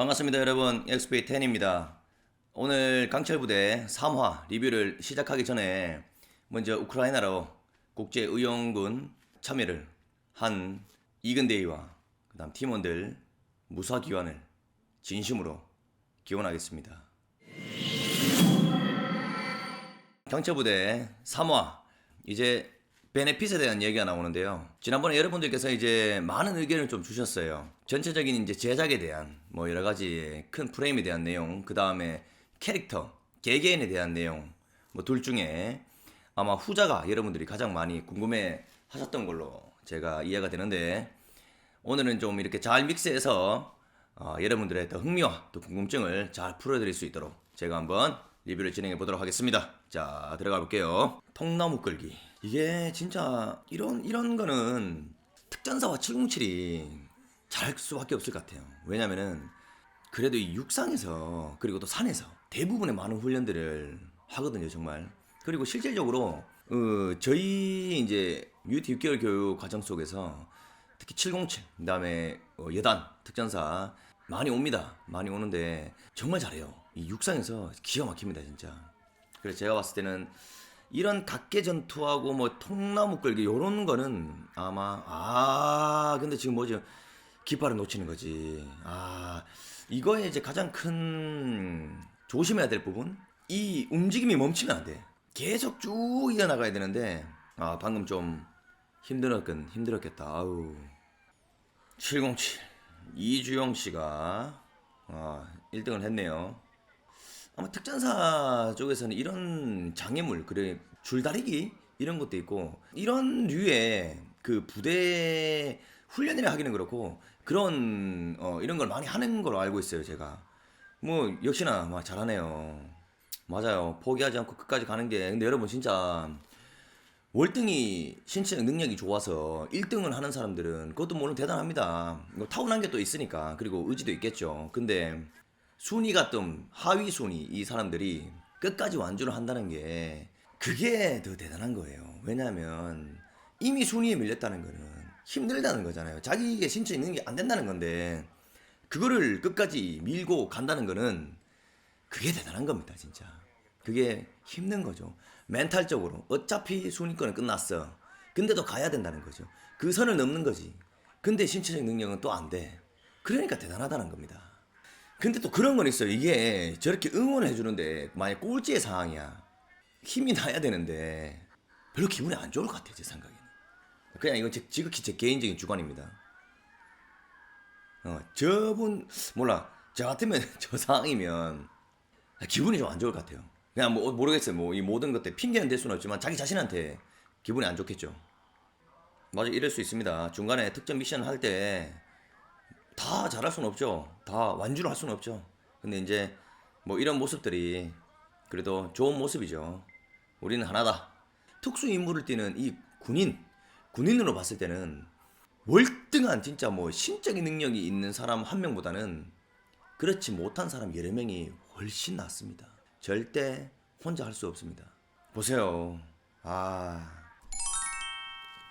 반갑습니다 여러분. XP10입니다. 오늘 강철부대 3화 리뷰를 시작하기 전에 먼저 우크라이나로 국제의용군 참여를 한 이근대위와 그 다음 팀원들 무사기원을 진심으로 기원하겠습니다. 경찰부대 3화 이제 베네핏에 대한 얘기가 나오는데요. 지난번에 여러분들께서 이제 많은 의견을 좀 주셨어요. 전체적인 이제 제작에 대한 뭐 여러 가지 큰 프레임에 대한 내용, 그 다음에 캐릭터, 개개인에 대한 내용, 뭐 둘 중에 아마 후자가 여러분들이 가장 많이 궁금해 하셨던 걸로 제가 이해가 되는데 오늘은 좀 이렇게 잘 믹스해서 어, 여러분들의 더 흥미와 또 궁금증을 잘 풀어드릴 수 있도록 제가 한번 리뷰를 진행해 보도록 하겠습니다. 자 들어가 볼게요. 통나무 끌기 이게 진짜 이런 이런 거는 특전사와 707이 잘할 수밖에 없을 것 같아요. 왜냐면은 그래도 이 육상에서 그리고 또 산에서 대부분의 많은 훈련들을 하거든요 정말. 그리고 실질적으로 어, 저희 이제 유티 6개월 교육 과정 속에서 특히 707 그다음에 어, 여단 특전사 많이 옵니다. 많이 오는데 정말 잘해요. 이 육상에서 기가 막힙니다 진짜. 그래서 제가 봤을 때는 이런 각계 전투하고 뭐 통나무 끌기 요런 거는 아마 아 근데 지금 뭐지 깃발을 놓치는 거지. 아 이거에 이제 가장 큰 조심해야 될 부분 이 움직임이 멈추면 안 돼. 계속 쭉 이어나가야 되는데 아 방금 좀 힘들었긴 힘들었겠다. 아우 707 이주영 씨가 아 1등을 했네요. 아마 특전사 쪽에서는 이런 장애물, 그래 줄다리기 이런 것도 있고 이런 류의 그 부대 훈련이라 하기는 그렇고 그런 어, 이런 걸 많이 하는 걸로 알고 있어요 제가. 뭐 역시나 막 잘하네요. 맞아요. 포기하지 않고 끝까지 가는 게 근데 여러분 진짜 월등히 신체적 능력이 좋아서 1등을 하는 사람들은 그것도 물론 대단합니다. 뭐 타고난 게 또 있으니까 그리고 의지도 있겠죠. 근데 순위가 좀 하위 순위 이 사람들이 끝까지 완주를 한다는 게 그게 더 대단한 거예요. 왜냐하면 이미 순위에 밀렸다는 거는 힘들다는 거잖아요. 자기에게 신체 있는 게 안 된다는 건데 그거를 끝까지 밀고 간다는 거는 그게 대단한 겁니다, 진짜. 그게 힘든 거죠. 멘탈적으로 어차피 순위권은 끝났어. 근데도 가야 된다는 거죠. 그 선을 넘는 거지. 근데 신체적 능력은 또 안 돼. 그러니까 대단하다는 겁니다. 근데 또 그런 건 있어요. 이게 저렇게 응원을 해주는데 만약 꼴찌의 상황이야. 힘이 나야 되는데 별로 기분이 안 좋을 것 같아요. 제 생각에는. 그냥 이건 제, 지극히 제 개인적인 주관입니다. 어, 저분 몰라. 저 같으면 저 상황이면 기분이 좀 안 좋을 것 같아요. 그냥 뭐 모르겠어요. 뭐 이 모든 것들 핑계는 될 수는 없지만 자기 자신한테 기분이 안 좋겠죠. 맞아 이럴 수 있습니다. 중간에 특정 미션 할 때 다 잘할 수는 없죠. 다 완주를 할 수는 없죠. 근데 이제 뭐 이런 모습들이 그래도 좋은 모습이죠. 우리는 하나다. 특수 임무를 띠는 이 군인 군인으로 봤을 때는 월등한 진짜 뭐 신적인 능력이 있는 사람 한 명보다는 그렇지 못한 사람 여러 명이 훨씬 낫습니다. 절대 혼자 할 수 없습니다. 보세요. 아.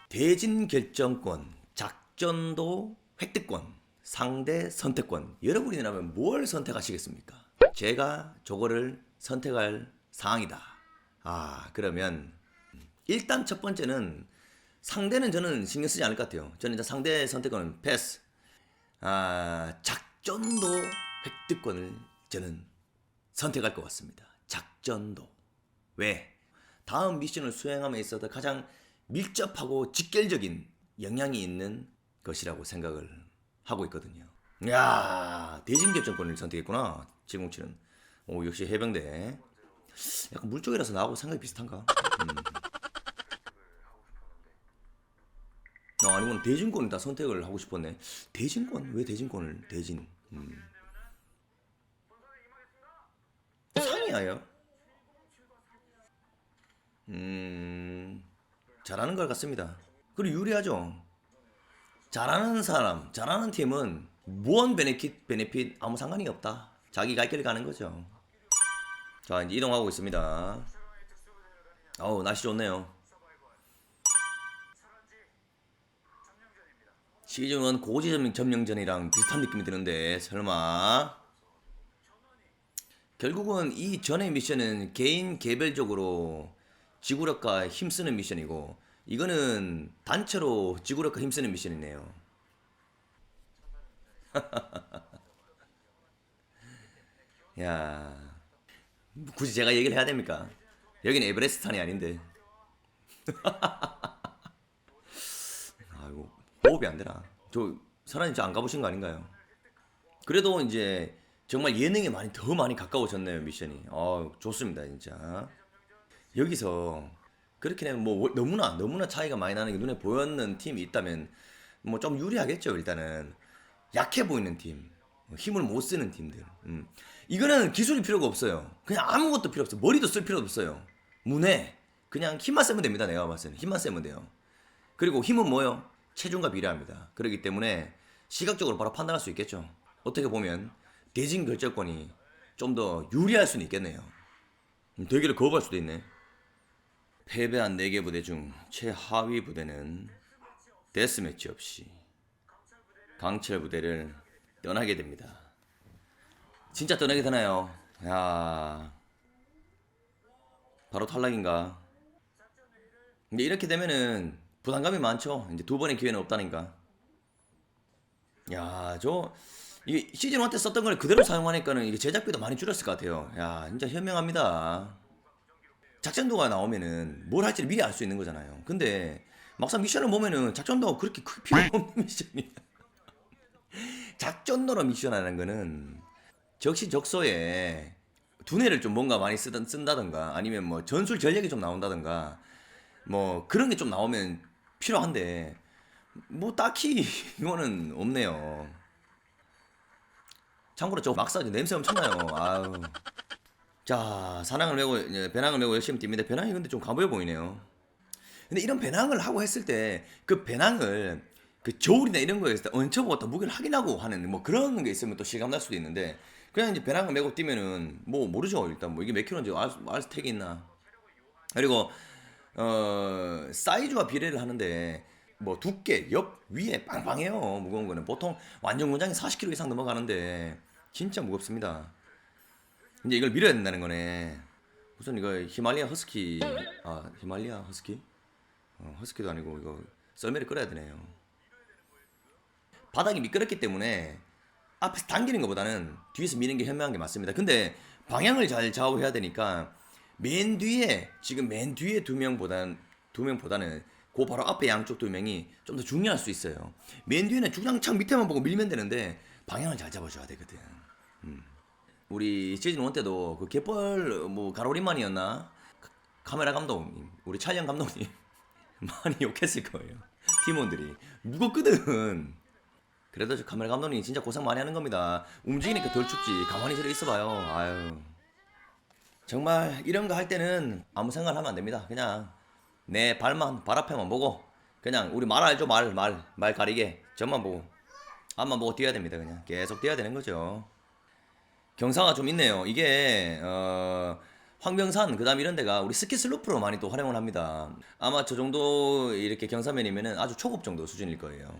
대진 결정권, 작전도 획득권, 상대 선택권. 여러분이라면 뭘 선택하시겠습니까? 제가 저거를 선택할 사항이다. 아, 그러면 일단 첫 번째는 상대는 저는 신경 쓰지 않을 것 같아요. 저는 이제 상대 선택권은 패스. 아, 작전도 획득권을 저는 선택할 것 같습니다. 작전도. 왜? 다음 미션을 수행함에 있어서 가장 밀접하고 직결적인 영향이 있는 것이라고 생각을 하고 있거든요. 야 대진 결정권을 선택했구나. 707은. 오, 역시 해병대. 약간 물 쪽이라서 나하고 생각이 비슷한가? 음. 어, 아니면 대진권을 다 선택을 하고 싶었네. 대진권? 왜 대진권을 대진? 음. 상이야요? 음, 잘하는 것 같습니다. 그리고 유리하죠. 잘하는 사람, 잘하는 팀은 무언 베네핏, 베네핏 아무 상관이 없다. 자기 갈길 가는 거죠. 자, 이제 이동하고 있습니다. 어우, 날씨 좋네요. 시즌 1 고지 점령 점령전이랑 비슷한 느낌이 드는데 설마 결국은 이 전의 미션은 개인 개별적으로 지구력과 힘쓰는 미션이고 이거는 단체로 지구력과 힘쓰는 미션이네요. 야 굳이 제가 얘기를 해야 됩니까? 여기는 에베레스트산이 아닌데. 아이고 호흡이 안 되나? 저 사람이 진짜 안 가보신 거 아닌가요? 그래도 이제 정말 예능에 많이 더 많이 가까워졌네요 미션이. 어 좋습니다 진짜. 여기서 그렇게 되면 뭐 월- 너무나 너무나 차이가 많이 나는 게 눈에 보였는 팀이 있다면 뭐 좀 유리하겠죠 일단은. 약해 보이는 팀. 뭐 힘을 못 쓰는 팀들. 음. 이거는 기술이 필요가 없어요. 그냥 아무것도 필요 없어요. 머리도 쓸 필요 없어요. 문해. 그냥 힘만 쓰면 됩니다 내가 봤을 때는 힘만 쓰면 돼요. 그리고 힘은 뭐요? 체중과 비례합니다. 그렇기 때문에 시각적으로 바로 판단할 수 있겠죠. 어떻게 보면 대진 결정권이 좀 더 유리할 수는 있겠네요. 음, 대결을 거부할 수도 있네 패배한 4개 부대 중 최하위 부대는 데스매치 없이 강철 부대를 떠나게 됩니다. 진짜 떠나게 되나요? 야 바로 탈락인가? 근데 이렇게 되면은 부담감이 많죠. 이제 두 번의 기회는 없다니까. 야, 저 이게 시즌 1 때 썼던 걸 그대로 사용하니까는 이게 제작비도 많이 줄였을 것 같아요. 야, 진짜 현명합니다. 작전도가 나오면은 뭘 할지를 미리 알 수 있는 거잖아요. 근데 막상 미션을 보면은 작전도가 그렇게 크 필요 없는 미션이야. 작전도로 미션하는 거는 적시적소에 두뇌를 좀 뭔가 많이 쓰던 쓴다던가 아니면 뭐 전술 전략이 좀 나온다던가 뭐 그런 게 좀 나오면 필요한데 뭐 딱히 이거는 없네요. 참고로 저 막사지 냄새 엄청나요. 아유. 자, 사낭을 메고 이제 배낭을 메고 열심히 뜁니다. 배낭이 근데 좀 가벼워 보이네요. 근데 이런 배낭을 하고 했을 때 그 배낭을 그 저울이나 이런 거에 있을 때 얹혀보고 또 무게를 확인하고 하는 뭐 그런 게 있으면 또 실감 날 수도 있는데 그냥 이제 배낭을 메고 뛰면은 뭐 모르죠 일단 뭐 이게 몇 킬로인지 알, 알 택이 있나 그리고 어 사이즈와 비례를 하는데 뭐 두께 옆 위에 빵빵해요 무거운 거는 보통 완전 군장이 40kg 이상 넘어가는데 진짜 무겁습니다 이제 이걸 밀어야 된다는 거네. 우선 이거 히말리아 허스키 아 히말리아 허스키? 어, 허스키도 아니고 이거 썰매를 끌어야 되네요. 바닥이 미끄럽기 때문에 앞에서 당기는 것보다는 뒤에서 미는 게 현명한 게 맞습니다. 근데 방향을 잘 좌우해야 되니까 맨 뒤에 지금 맨 뒤에 두 명보다는 두 명보다는 그 바로 앞에 양쪽 두 명이 좀 더 중요할 수 있어요. 맨 뒤에는 주장창 밑에만 보고 밀면 되는데 방향을 잘 잡아줘야 되거든. 우리 시즌 1 때도 그 갯벌 뭐 가로리만이었나? 카- 카메라 감독님 우리 촬영 감독님 많이 욕했을 거예요. 팀원들이. 무겁거든. 그래도 저 카메라 감독님 진짜 고생 많이 하는 겁니다. 움직이니까 덜 춥지. 가만히 저리 있어봐요. 아유. 정말 이런 거 할 때는 아무 생각 하면 안 됩니다. 그냥 내 발만 발 앞에만 보고 그냥 우리 말 알죠? 말 말. 말 가리게 전만 보고. 앞만 보고 뛰어야 됩니다 그냥. 계속 뛰어야 되는 거죠 경사가 좀 있네요. 이게 어, 황병산 그다음 이런 데가 우리 스키 슬로프로 많이 또 활용을 합니다. 아마 저 정도 이렇게 경사면이면은 아주 초급 정도 수준일 거예요.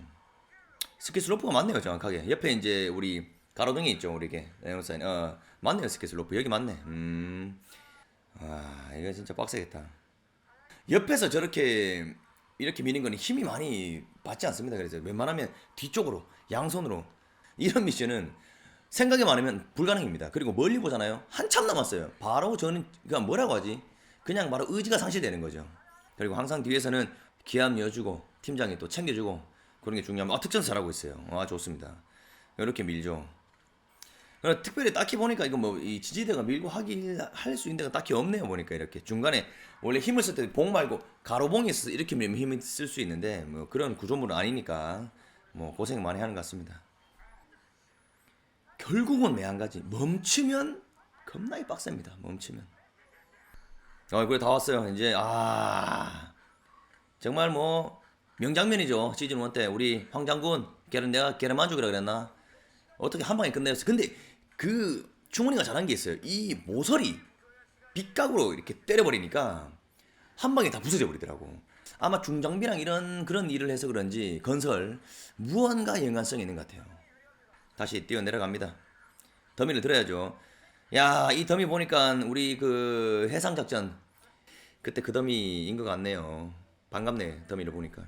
스키 슬로프가 맞네요, 정확하게. 옆에 이제 우리 가로등이 있죠, 우리게 에어사인. 어, 맞네요, 스키 슬로프 여기 맞네. 음, 아 이거 진짜 빡세겠다. 옆에서 저렇게 이렇게 미는 거는 힘이 많이 받지 않습니다. 그래서 웬만하면 뒤쪽으로 양손으로 이런 미션은 생각이 많으면 불가능입니다. 그리고 멀리 보잖아요. 한참 남았어요. 바로 저는 그냥 뭐라고 하지? 그냥 바로 의지가 상실되는 거죠. 그리고 항상 뒤에서는 기합 여주고 팀장이 또 챙겨주고 그런 게 중요합니다. 아, 특전 잘하고 있어요. 아 좋습니다. 이렇게 밀죠. 특별히 딱히 보니까 이거 뭐 이 지지대가 밀고 하긴 할수 있는 데가 딱히 없네요 보니까 이렇게 중간에 원래 힘을 쓸 때 봉 말고 가로봉이 있어서 이렇게 밀면 힘을 쓸수 있는데 뭐 그런 구조물은 아니니까 뭐 고생 많이 하는 것 같습니다. 결국은 매한가지 멈추면 겁나게 빡셉니다. 멈추면. 어, 그래 다 왔어요. 이제 아 정말 뭐 명장면이죠. 시즌 1 때 우리 황 장군 걔는 내가 걔를 만족이라 그랬나? 어떻게 한 방에 끝내었어. 근데 그 충훈이가 잘한 게 있어요. 이 모서리 빗각으로 이렇게 때려버리니까 한 방에 다 부서져 버리더라고. 아마 중장비랑 이런 그런 일을 해서 그런지 건설 무언가 연관성이 있는 것 같아요. 다시 뛰어 내려갑니다. 더미를 들어야죠. 야, 이 더미 보니까 우리 그 해상 작전 그때 그 더미인 것 같네요. 반갑네, 더미를 보니까.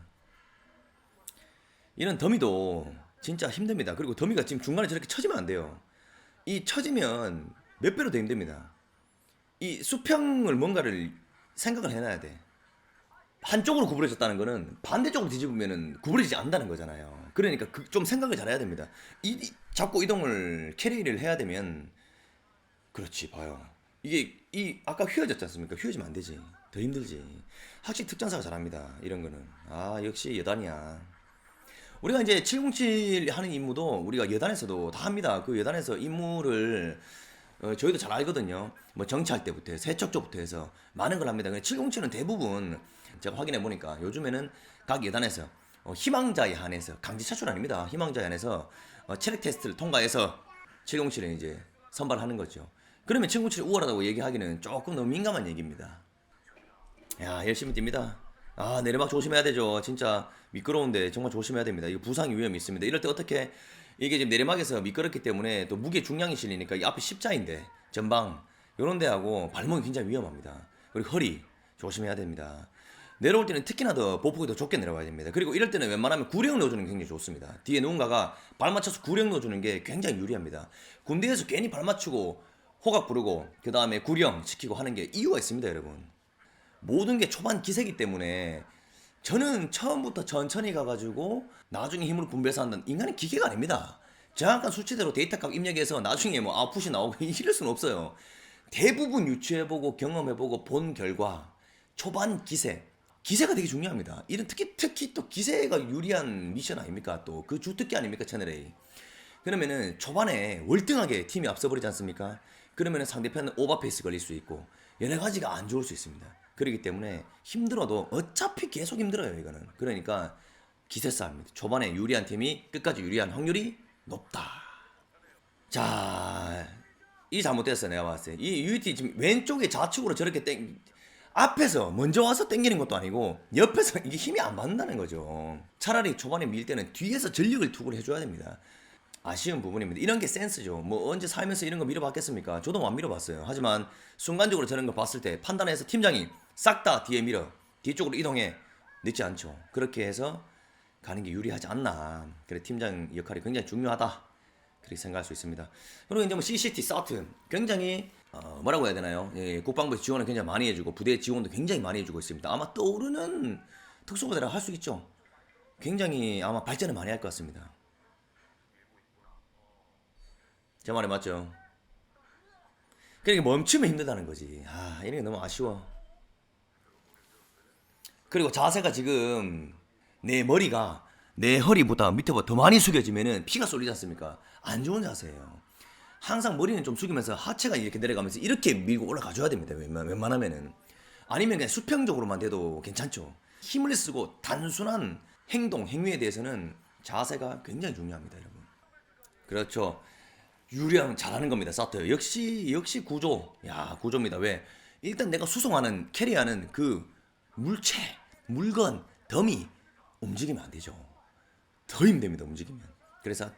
이런 더미도 진짜 힘듭니다. 그리고 더미가 지금 중간에 저렇게 쳐지면 안 돼요. 이 쳐지면 몇 배로 더 힘듭니다. 이 수평을 뭔가를 생각을 해놔야 돼. 한쪽으로 구부러졌다는 거는 반대쪽으로 뒤집으면은 구부러지지 않는다는 거잖아요. 그러니까 그 좀 생각을 잘해야 됩니다. 이, 이- 자꾸 이동을 캐리를 해야 되면 그렇지 봐요. 이게 이 아까 휘어졌지 않습니까? 휘어지면 안 되지. 더 힘들지. 확실히 특전사가 잘합니다. 이런 거는 아 역시 여단이야. 우리가 이제 707 하는 임무도 우리가 여단에서도 다 합니다. 그 여단에서 임무를 어, 저희도 잘 알거든요. 뭐 정치할 때부터 세척조부터 해서 많은 걸 합니다. 근데 707은 대부분 제가 확인해 보니까 요즘에는 각 여단에서 어, 희망자에 한해서 강제 차출 아닙니다. 희망자에 한해서 어, 체력 테스트를 통과해서 707은 이제 선발하는 거죠. 그러면 707이 우월하다고 얘기하기는 조금 너무 민감한 얘기입니다. 야 열심히 뜁니다. 아 내리막 조심해야 되죠. 진짜 미끄러운데 정말 조심해야 됩니다. 이거 부상 위험이 있습니다. 이럴 때 어떻게 이게 지금 내리막에서 미끄럽기 때문에 또 무게 중량이 실리니까 이 앞에 십자인데 전방 요런 데하고 발목이 굉장히 위험합니다. 그리고 허리 조심해야 됩니다. 내려올 때는 특히나 더 보폭이 더 좁게 내려가야 됩니다. 그리고 이럴 때는 웬만하면 구령 넣어주는 게 굉장히 좋습니다. 뒤에 누군가가 발 맞춰서 구령 넣어주는 게 굉장히 유리합니다. 군대에서 괜히 발 맞추고 호각 부르고 그 다음에 구령 시키고 하는 게 이유가 있습니다, 여러분. 모든 게 초반 기세기 때문에 저는 처음부터 천천히 가가지고 나중에 힘을 분배해서 한다는 인간은 기계가 아닙니다. 정확한 수치대로 데이터 값 입력해서 나중에 뭐 아웃풋이 나오고 이럴 수는 없어요. 대부분 유추해보고 경험해보고 본 결과 초반 기세 기세가 되게 중요합니다. 이런 특히 특히 또 기세가 유리한 미션 아닙니까? 또 그 주특기 아닙니까? 채널 A. 그러면은 초반에 월등하게 팀이 앞서버리지 않습니까? 그러면은 상대편은 오버페이스 걸릴 수 있고 여러 가지가 안 좋을 수 있습니다. 그렇기 때문에 힘들어도 어차피 계속 힘들어요 이거는. 그러니까 기세 싸움입니다. 초반에 유리한 팀이 끝까지 유리한 확률이 높다. 자, 이 잘못됐어 내가 봤을 때. 이 UT 지금 왼쪽에 좌측으로 저렇게 땡 앞에서 먼저 와서 땡기는 것도 아니고 옆에서 이게 힘이 안 받는다는 거죠. 차라리 초반에 밀 때는 뒤에서 전력을 투구를 해줘야 됩니다. 아쉬운 부분입니다. 이런 게 센스죠. 뭐 언제 살면서 이런 거 밀어봤겠습니까? 저도 안 밀어봤어요. 하지만 순간적으로 저런 거 봤을 때 판단해서 팀장이 싹 다 뒤에 밀어 뒤쪽으로 이동해 늦지 않죠. 그렇게 해서 가는 게 유리하지 않나. 그래 팀장 역할이 굉장히 중요하다. 그렇게 생각할 수 있습니다. 그리고 이제 뭐 CCT, 사트 굉장히 어, 뭐라고 해야 되나요? 예, 국방부에서 지원을 굉장히 많이 해주고 부대 지원도 굉장히 많이 해주고 있습니다. 아마 떠오르는 특수부대라 할 수 있죠. 굉장히 아마 발전을 많이 할 것 같습니다. 제 말이 맞죠? 그러니까 멈추면 힘들다는 거지. 아, 이런 게 너무 아쉬워. 그리고 자세가 지금 내 머리가 내 허리보다 밑에보다 더 많이 숙여지면은 피가 쏠리지 않습니까? 안 좋은 자세예요. 항상 머리는 좀 숙이면서 하체가 이렇게 내려가면서 이렇게 밀고 올라가줘야 됩니다. 웬만, 웬만 하면은. 아니면 그냥 수평적으로만 돼도 괜찮죠. 힘을 쓰고 단순한 행동, 행위에 대해서는 자세가 굉장히 중요합니다, 여러분. 그렇죠. 유리하면 잘하는 겁니다. 사트. 역시 역시 구조. 야 구조입니다. 왜? 일단 내가 수송하는 캐리하는 그 물체, 물건, 더미 움직이면 안 되죠. 더 힘듭니다. 움직이면. 그래서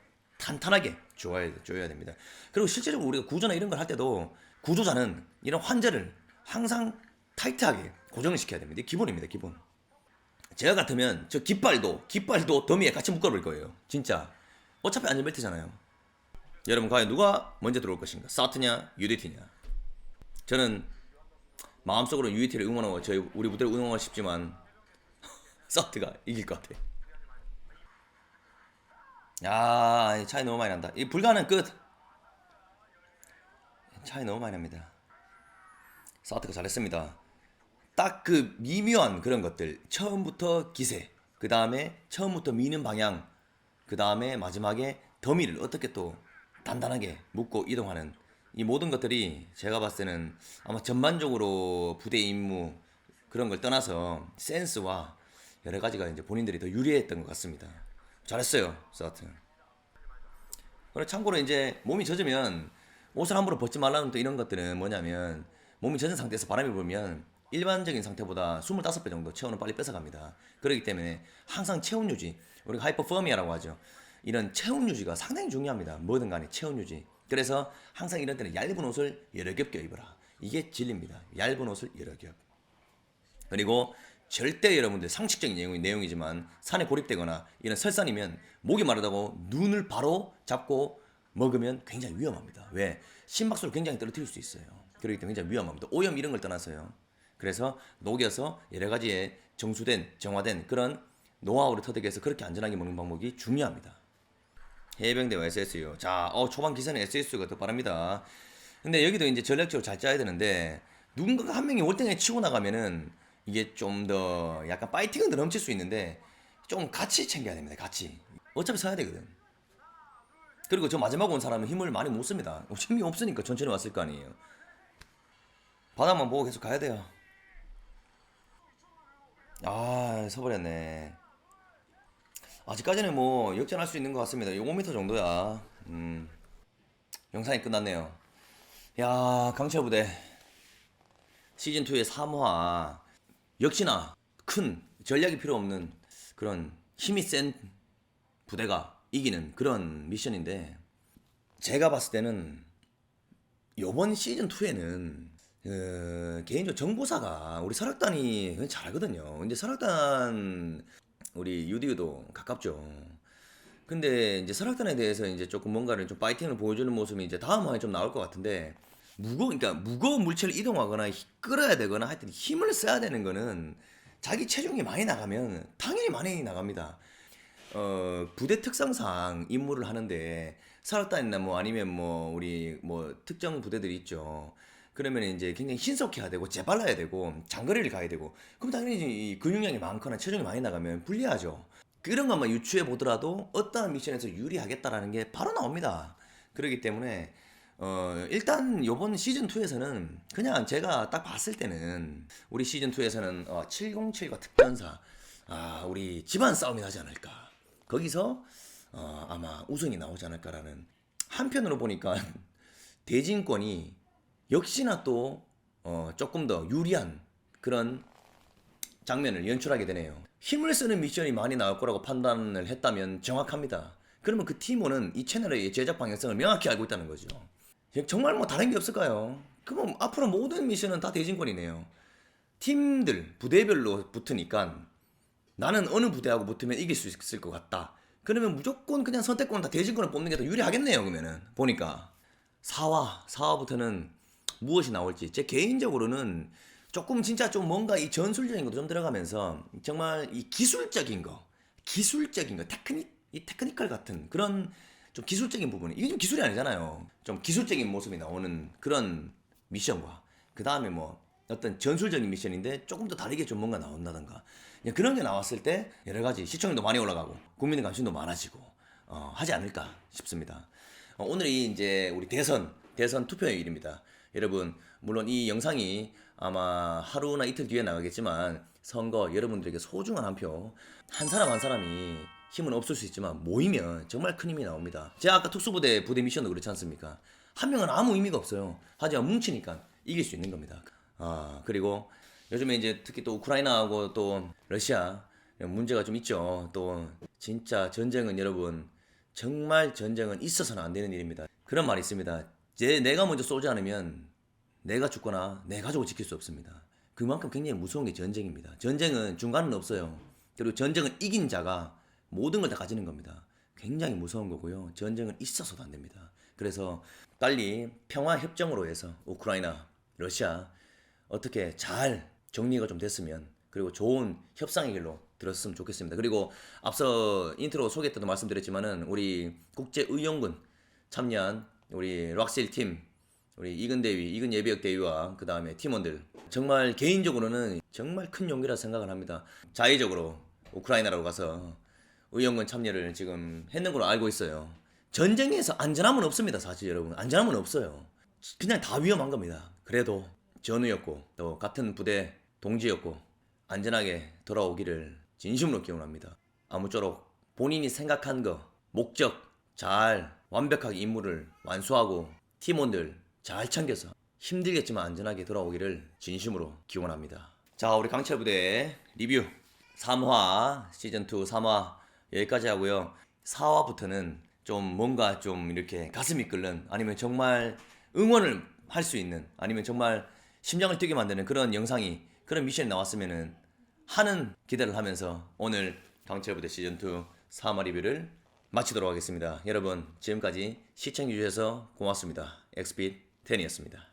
탄탄하게 줘야 줘야 됩니다. 그리고 실제적으로 우리가 구조나 이런 걸 할 때도 구조자는 이런 환자를 항상 타이트하게 고정을 시켜야 됩니다. 기본입니다. 기본. 제가 같으면 저 깃발도 깃발도 더미에 같이 묶어버릴 거예요. 진짜. 어차피 안전벨트잖아요. 여러분 과연 누가 먼저 들어올 것인가? 사트냐, UDT냐? 저는 마음속으로 UDT를 응원하고 저희 우리 부대를 응원하고 싶지만 사트가 이길 것 같아. 야, 차이 너무 많이 난다. 이 불가능 끝. 차이 너무 많이 납니다. 사트가 잘했습니다. 딱 그 미묘한 그런 것들 처음부터 기세 그 다음에 처음부터 미는 방향 그 다음에 마지막에 더미를 어떻게 또 단단하게 묶고 이동하는 이 모든 것들이 제가 봤을 때는 아마 전반적으로 부대 임무 그런 걸 떠나서 센스와 여러 가지가 이제 본인들이 더 유리했던 것 같습니다. 잘했어요, 사트. 그리고 참고로 이제 몸이 젖으면 옷을 함부로 벗지 말라는 또 이런 것들은 뭐냐면 몸이 젖은 상태에서 바람이 불면 일반적인 상태보다 25배 정도 체온을 빨리 뺏어갑니다. 그렇기 때문에 항상 체온 유지, 우리가 하이퍼포미아라고 하죠. 이런 체온 유지가 상당히 중요합니다. 뭐든 간에 체온 유지. 그래서 항상 이런 때는 얇은 옷을 여러 겹 껴입어라. 이게 진리입니다. 얇은 옷을 여러 겹. 그리고 절대 여러분들 상식적인 내용, 내용이지만 산에 고립되거나 이런 설산이면 목이 마르다고 눈을 바로 잡고 먹으면 굉장히 위험합니다. 왜? 심박수를 굉장히 떨어뜨릴 수 있어요. 그렇기 때문에 굉장히 위험합니다. 오염 이런 걸 떠나서요. 그래서 녹여서 여러 가지의 정수된 정화된 그런 노하우를 터득해서 그렇게 안전하게 먹는 방법이 중요합니다. 해병대와 SS요. 자, 어, 초반 기사는 SS가 더 빠릅니다. 근데 여기도 이제 전략적으로 잘 짜야 되는데 누군가가 한 명이 월등하게 치고 나가면은 이게 좀 더 약간 파이팅은 더 넘칠 수 있는데 좀 같이 챙겨야 됩니다. 같이. 어차피 서야 되거든. 그리고 저 마지막 온 사람은 힘을 많이 못 씁니다. 힘이 없으니까 천천히 왔을 거 아니에요. 바닥만 보고 계속 가야 돼요. 아, 서버렸네. 아직까지는 뭐 역전할 수 있는 것 같습니다. 5m 정도야. 음, 영상이 끝났네요. 야, 강철 부대 시즌 2의 3화 역시나 큰 전략이 필요 없는 그런 힘이 센 부대가 이기는 그런 미션인데 제가 봤을 때는 요번 시즌 2에는 그 개인적으로 정보사가 우리 설악단이 잘하거든요. 근데 설악단 우리 유디도 가깝죠. 근데 이제 설악단에 대해서 이제 조금 뭔가를 좀 파이팅을 보여주는 모습이 이제 다음 화에 좀 나올 것 같은데 무거 그러니까 무거운 물체를 이동하거나 히- 끌어야 되거나 하여튼 힘을 써야 되는 거는 자기 체중이 많이 나가면 당연히 많이 나갑니다. 어, 부대 특성상 임무를 하는데 설악단이나 뭐 아니면 뭐 우리 뭐 특정 부대들이 있죠. 그러면 이제 굉장히 신속해야 되고 재빨라야 되고 장거리를 가야 되고 그럼 당연히 이 근육량이 많거나 체중이 많이 나가면 불리하죠. 그런 것만 유추해 보더라도 어떠한 미션에서 유리하겠다라는 게 바로 나옵니다. 그렇기 때문에 어, 일단 요번 시즌 2에서는 그냥 제가 딱 봤을 때는 우리 시즌 2에서는 어, 707과 특전사 아, 우리 집안 싸움이 나지 않을까. 거기서 어, 아마 우승이 나오지 않을까라는 한편으로 보니까 대진권이 역시나 또 어, 조금 더 유리한 그런 장면을 연출하게 되네요. 힘을 쓰는 미션이 많이 나올 거라고 판단을 했다면 정확합니다. 그러면 그 팀원은 이 채널의 제작 방향성을 명확히 알고 있다는 거죠. 정말 뭐 다른 게 없을까요? 그럼 앞으로 모든 미션은 다 대진권이네요. 팀들 부대별로 붙으니까 나는 어느 부대하고 붙으면 이길 수 있을 것 같다. 그러면 무조건 그냥 선택권을 다 대진권을 뽑는 게 더 유리하겠네요. 그러면은 보니까 4화 4화부터는 무엇이 나올지 제 개인적으로는 조금 진짜 좀 뭔가 이 전술적인 것도 좀 들어가면서 정말 이 기술적인 거 기술적인 거 테크닉 이 테크니컬 같은 그런 좀 기술적인 부분 이게 좀 기술이 아니잖아요 좀 기술적인 모습이 나오는 그런 미션과 그 다음에 뭐 어떤 전술적인 미션인데 조금 더 다르게 좀 뭔가 나온다던가 그냥 그런 게 나왔을 때 여러 가지 시청률도 많이 올라가고 국민의 관심도 많아지고 어, 하지 않을까 싶습니다. 어, 오늘이 이제 우리 대선 대선 투표일입니다. 여러분 물론 이 영상이 아마 하루나 이틀 뒤에 나가겠지만 선거 여러분들에게 소중한 한 표 한 사람 한 사람이 힘은 없을 수 있지만 모이면 정말 큰 힘이 나옵니다. 제가 아까 특수부대 부대 미션도 그렇지 않습니까? 한 명은 아무 의미가 없어요. 하지만 뭉치니까 이길 수 있는 겁니다. 아 그리고 요즘에 이제 특히 또 우크라이나하고 또 러시아 문제가 좀 있죠. 또 진짜 전쟁은 여러분 정말 전쟁은 있어서는 안 되는 일입니다. 그런 말이 있습니다. 제 내가 먼저 쏘지 않으면 내가 죽거나 내 가족을 지킬 수 없습니다. 그만큼 굉장히 무서운 게 전쟁입니다. 전쟁은 중간은 없어요. 그리고 전쟁은 이긴 자가 모든 걸 다 가지는 겁니다. 굉장히 무서운 거고요. 전쟁은 있어서도 안 됩니다. 그래서 빨리 평화 협정으로 해서 우크라이나, 러시아 어떻게 잘 정리가 좀 됐으면 그리고 좋은 협상의 길로 들었으면 좋겠습니다. 그리고 앞서 인트로 소개 때도 말씀드렸지만은 우리 국제의용군 참여한 우리 락실 팀 우리 이근 대위, 이근 예비역 대위와 그 다음에 팀원들 정말 개인적으로는 정말 큰 용기라 생각을 합니다. 자의적으로 우크라이나로 가서 의용군 참여를 지금 했는 걸로 알고 있어요. 전쟁에서 안전함은 없습니다, 사실 여러분. 안전함은 없어요. 그냥 다 위험한 겁니다. 그래도 전우였고 또 같은 부대 동지였고 안전하게 돌아오기를 진심으로 기원합니다. 아무쪼록 본인이 생각한 거 목적 잘 완벽하게 임무를 완수하고 팀원들 잘 챙겨서 힘들겠지만 안전하게 돌아오기를 진심으로 기원합니다. 자, 우리 강철 부대 리뷰 3화 시즌 2 3화 여기까지 하고요. 4화부터는 좀 뭔가 좀 이렇게 가슴이 끓는 아니면 정말 응원을 할 수 있는 아니면 정말 심장을 뛰게 만드는 그런 영상이 그런 미션이 나왔으면은 하는 기대를 하면서 오늘 강철 부대 시즌 2 3화 리뷰를 마치도록 하겠습니다. 여러분 지금까지 시청해 주셔서 고맙습니다. 엑스빛 10이었습니다.